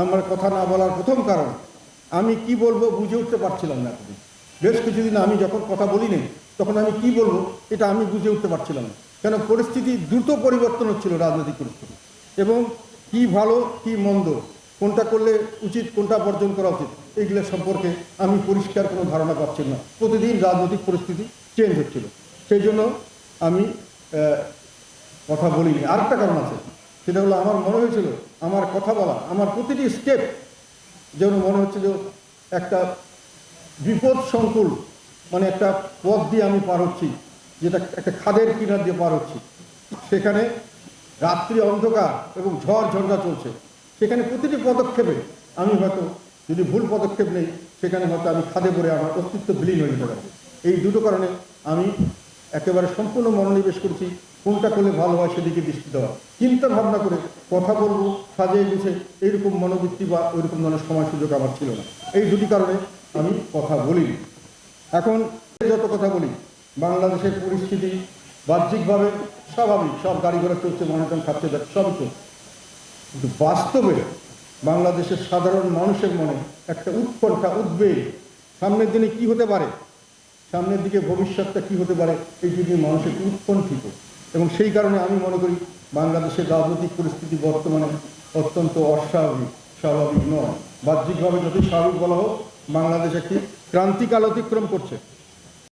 আমার কথা না বলার প্রথম কারণ, আমি কি বলব বুঝে উঠতে পারছিলাম না এতদিন। বেশ কিছুদিন আমি যখন কথা বলিনি, তখন আমি কি বলব এটা আমি বুঝে উঠতে পারছিলাম না। কেন পরিস্থিতি দ্রুত পরিবর্তন হচ্ছিল রাজনৈতিক পরিস্থিতি। এবং কি ভালো, কি মন্দ, কোনটা করলে উচিত, কোনটা বর্জন করা উচিত এইগুলো সম্পর্কে আমি পরিষ্কার কোনো ধারণা পাচ্ছি না। প্রতিদিন রাজনৈতিক পরিস্থিতি চেঞ্জ হচ্ছিল। সেই জন্য আমি কথা বলিনি। আরেকটা কারণ আছে। সেটা হলো আমার মনে হয়েছিল, আমার কথা বলা, আমার প্রতিটি স্টেপ যেন মনে হচ্ছে যে একটা বিপদ সংকুল মানে একটা পথ দিয়ে আমি পার হচ্ছি, যেটা একটা খাদের কিনার দিয়ে পার হচ্ছি। সেখানে রাত্রি অন্ধকার এবং ঝড় ঝঞ্ঝা চলছে। সেখানে প্রতিটি পদক্ষেপে আমি হয়তো, যদি ভুল পদক্ষেপ নেই, সেখানে হয়তো আমি খাদে পড়ে আমার অস্তিত্ব বিলীন হয়ে যেতে পারে এই দুটো কারণে আমি একেবারে সম্পূর্ণ মনোনিবেশ করছি। কোনটা করলে ভালো হয় সেদিকে দৃষ্টি দেওয়া চিন্তা ভাবনা করে কথা বলব, সাজিয়ে গুছে এইরকম মনোবৃত্তি বা ওইরকম ধরনের সময় সুযোগ আমার ছিল না। এই দুটি কারণে আমি কথা বলিনি। এখন যত কথা বলি, বাংলাদেশের পরিস্থিতি বাহ্যিকভাবে স্বাভাবিক, সব গাড়ি ঘোড়া চলছে মনোটন খাচ্ছে সবই চলছে। কিন্তু বাস্তবে বাংলাদেশের সাধারণ মানুষের মনে একটা উৎকণ্ঠা, উদ্বেগ। সামনের দিনে কি হতে পারে? সামনের দিকে ভবিষ্যৎটা কি হতে পারে, এই যদি মানুষের উৎকণ্ঠিত। এবং সেই কারণে আমি মনে করি, বাংলাদেশের রাজনৈতিক পরিস্থিতি বর্তমানে অত্যন্ত অস্বাভাবিক, স্বাভাবিক নয়। বাহ্যিকভাবে যদি স্বাভাবিক বলা হোক, বাংলাদেশ একটি ক্রান্তিকাল অতিক্রম করছে।